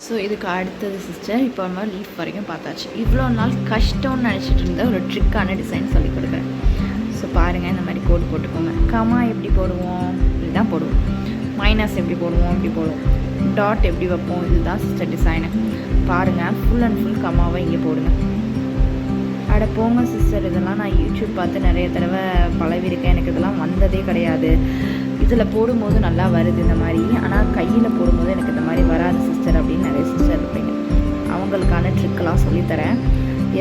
So இதுக்கு அடுத்தது sister இப்போ நம்ம லீஃப் வரைக்கும் பார்த்தாச்சு. இவ்வளோ நாள் கஷ்டம்னு நினச்சிட்டு இருந்த ஒரு ட்ரிக்கான டிசைன் சொல்லி கொடுக்குறேன். ஸோ பாருங்கள் இந்த மாதிரி கோடு போட்டுக்கோங்க. கமா எப்படி போடுவோம்? இதுதான் போடுவோம். மைனஸ் எப்படி போடுவோம்? இப்படி போடுவோம். டாட் எப்படி வைப்போம்? இதுதான் சிஸ்டர் டிசைனு பாருங்கள் ஃபுல் அண்ட் ஃபுல் கமாவை இங்கே போடுங்க. அட போங்க சிஸ்டர் இதெல்லாம் நான் யூடியூப் பார்த்து நிறைய தடவை பழவிருக்கேன் எனக்கு இதெல்லாம் வந்ததே கிடையாது. இதில் போடும்போது நல்லா வருது இந்த மாதிரி. ஆனால் கையில் போடும்போது எனக்கு இந்த மாதிரி வராது சிஸ்டர் அப்படின்னு நிறைய சிஸ்டர் இருப்பீங்க. அவங்களுக்கான ட்ரிக்கெலாம் சொல்லித்தரேன்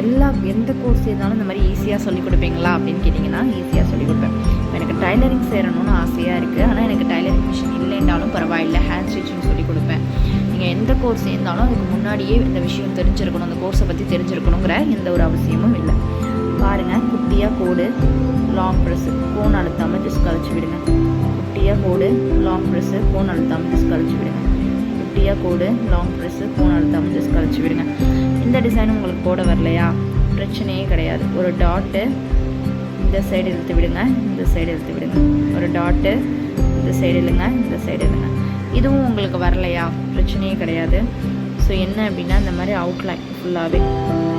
எல்லா எந்த கோர்ஸ் இருந்தாலும் இந்த மாதிரி ஈஸியாக சொல்லிக் கொடுப்பீங்களா அப்படின்னு கேட்டிங்கன்னா ஈஸியாக சொல்லிக் கொடுப்பேன். எனக்கு டைலரிங் சேரணும்னு ஆசையாக இருக்குது ஆனால் எனக்கு டைலரிங் மிஷின் இல்லைன்றாலும் பரவாயில்ல. ஹேண்ட் ஸ்டிச்சிங் சொல்லி கொடுப்பேன். நீங்கள் எந்த கோர்ஸ் இருந்தாலும் அதுக்கு முன்னாடியே இந்த விஷயம் தெரிஞ்சிருக்கணும். அந்த கோர்ஸை பற்றி தெரிஞ்சிருக்கணுங்கிற எந்த ஒரு அவசியமும் இல்லை. பாருங்கள் குட்டியாக கோடு லாங் ப்ரெஸ்ஸு கோன் அழுத்தாமல் ஜஸ்ட் கழிச்சு விடுங்க. குட்டியாக கோடு லாங் ப்ரெஸ்ஸு ஃபோன் அழுத்தாமல் ஜஸ்ட் கழிச்சு விடுங்க. குட்டியாக கோடு லாங் ப்ரெஸ்ஸு ஃபோன் அழுத்தாமல் ஜஸ்ட் கழிச்சு விடுங்க. இந்த டிசைன் உங்களுக்கு போட வரலையா? பிரச்சனையே கிடையாது. ஒரு டாட்டு இந்த சைடு இழுத்து விடுங்க இந்த சைடு இழுத்து விடுங்க. ஒரு டாட்டு இந்த சைடு இல்லைங்க இந்த சைடு இல்லைங்க இதுவும் உங்களுக்கு வரலையா? பிரச்சனையே கிடையாது. ஸோ என்ன அப்படின்னா இந்த மாதிரி அவுட்லைன் ஃபுல்லாகவே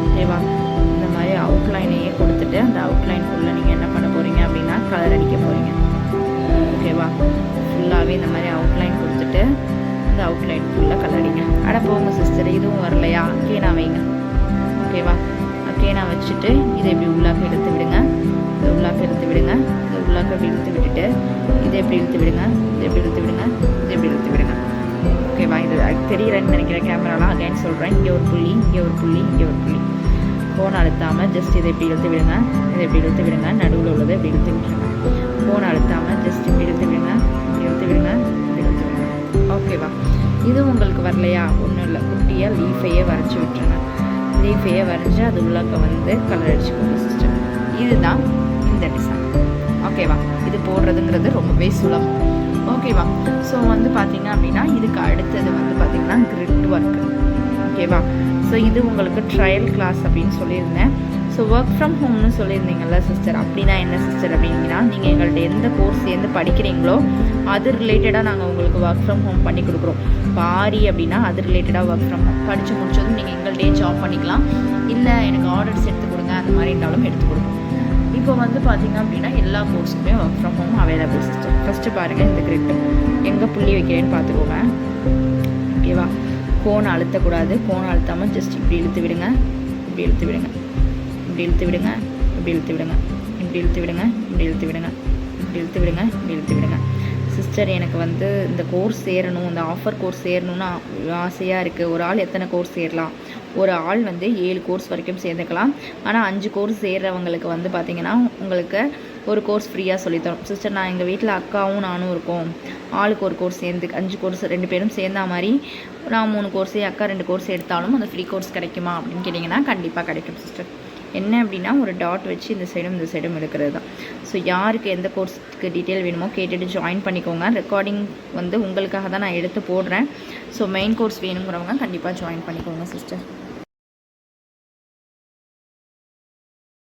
ஓகேவா இந்த மாதிரி அவுட்லைனையே கொடுத்துட்டு இந்த அவுட்லைன் ஃபுல்லாக கலர் அட போங்க சிஸ்டர் இதுவும் வரலையா? கேனா வைங்க. ஓகேவா கேனா வச்சுட்டு இதை இப்படி உள்ளாக்க எடுத்து விடுங்க. இதை உள்ளாக்க எடுத்து விடுங்க. இதை உள்ளாக்க இப்படி இழுத்து விட்டுட்டு இதை எப்படி இழுத்து விடுங்க. இதை எப்படி இழுத்து விடுங்க. இதை எப்படி இழுத்து விடுங்க. ஓகேவா இது அது தெரியலன்னு நினைக்கிறேன் கேமராலாம் அகைன் சொல்கிறேன் இங்கே ஒரு புள்ளி இங்கே ஒரு புள்ளி இங்கே ஒரு புள்ளி. ஃபோன் அழுத்தாமல் ஜஸ்ட் இதை இப்படி இழுத்து விடுங்க. இதை இப்படி இழுத்து விடுங்க. நடுவில் உள்ளதை இப்படி இழுத்து விட்டுருங்க. ஃபோன் அழுத்தாமல் இது உங்களுக்கு வரலையா? ஒன்றும் இல்லை. குட்டியாக லீஃபையே வரைச்சி விட்டுருங்க. லீஃபையே வரைஞ்சி அது உள்ளக்க வந்து கலர் அடிச்சுக்கோங்க சிஸ்டம் இதுதான் இந்த டிசைன் ஓகேவா இது போடுறதுங்கிறது ரொம்பவே சுலபம். ஓகேவா ஸோ வந்து பார்த்தீங்க அப்படின்னா இதுக்கு அடுத்தது வந்து பார்த்தீங்கன்னா கிரிட் ஒர்க் ஓகேவா ஸோ இது உங்களுக்கு ட்ரையல் கிளாஸ் அப்படின்னு சொல்லியிருந்தேன். ஸோ ஒர்க் ஃப்ரம் ஹோம்னு சொல்லியிருந்தீங்கல்ல சிஸ்டர் அப்படின்னா என்ன சிஸ்டர் அப்படின்னா நீங்கள் எங்கள்கிட்ட எந்த கோர்ஸ் சேர்ந்து படிக்கிறீங்களோ அது ரிலேட்டடாக நாங்கள் உங்களுக்கு ஒர்க் ஃப்ரம் ஹோம் பண்ணி கொடுக்குறோம். பாரி அப்படின்னா அது ரிலேட்டடாக ஒர்க் ஃப்ரம் ஹோம் படித்து முடிச்சதும் நீங்கள் எங்கள்கிட்டயே ஜாப் பண்ணிக்கலாம். இல்லை எனக்கு ஆர்டர்ஸ் எடுத்து கொடுங்க அந்த மாதிரி இருந்தாலும் எடுத்து கொடுப்போம் இப்போ வந்து பார்த்தீங்க அப்படின்னா எல்லா கோர்ஸுமே work from home available sister first பாருங்கள் இந்த கிரிட்டு எங்கே புள்ளி வைக்கிறேன்னு பார்த்துக்கோங்க ஓகேவா கோன் அழுத்தக்கூடாது. கோன் அழுத்தாமல் ஜஸ்ட் இப்படி இழுத்து விடுங்க. இப்படி இழுத்து விடுங்க. இப்படி இழுத்து விடுங்க இப்படி இழுத்து விடுங்க இப்படி இழுத்து விடுங்க இப்படி இழுத்து விடுங்க இப்படி இழுத்து விடுங்க இப்படி இழுத்து விடுங்க. சிஸ்டர் எனக்கு வந்து இந்த கோர்ஸ் சேரணும் இந்த ஆஃபர் கோர்ஸ் சேரணும்னு ஆசையாக இருக்குது ஒரு ஆள் எத்தனை கோர்ஸ் சேரலாம்? ஒரு ஆள் வந்து ஏழு கோர்ஸ் வரைக்கும் சேர்ந்துக்கலாம். ஆனால் அஞ்சு கோர்ஸ் சேர்றவங்களுக்கு வந்து பார்த்திங்கன்னா உங்களுக்கு ஒரு கோர்ஸ் ஃப்ரீயாக சொல்லித்தரோம். சிஸ்டர் நான் எங்கள் வீட்டில் அக்காவும் நானும் இருக்கோம். ஆளுக்கு ஒரு கோர்ஸ் சேர்ந்து அஞ்சு கோர்ஸ் ரெண்டு பேரும் சேர்ந்தா மாதிரி நான் மூணு கோர்ஸ் அக்கா ரெண்டு கோர்ஸ் எடுத்தாலும் அந்த ஃப்ரீ கோர்ஸ் கிடைக்குமா அப்படின்னு கேட்டிங்கன்னா கண்டிப்பாக கிடைக்கும் சிஸ்டர் என்ன அப்படின்னா ஒரு டாட் வச்சு இந்த சைடும் இந்த சைடும் எடுக்கிறது தான். ஸோ யாருக்கு எந்த கோர்ஸ்க்கு டீட்டெயில் வேணுமோ கேட்டுட்டு ஜாயின் பண்ணிக்கோங்க. ரெக்கார்டிங் வந்து உங்களுக்காக தான் நான் எடுத்து போடுறேன். ஸோ மெயின் கோர்ஸ் வேணுங்கிறவங்க கண்டிப்பாக ஜாயின் பண்ணிக்கோங்க சிஸ்டர்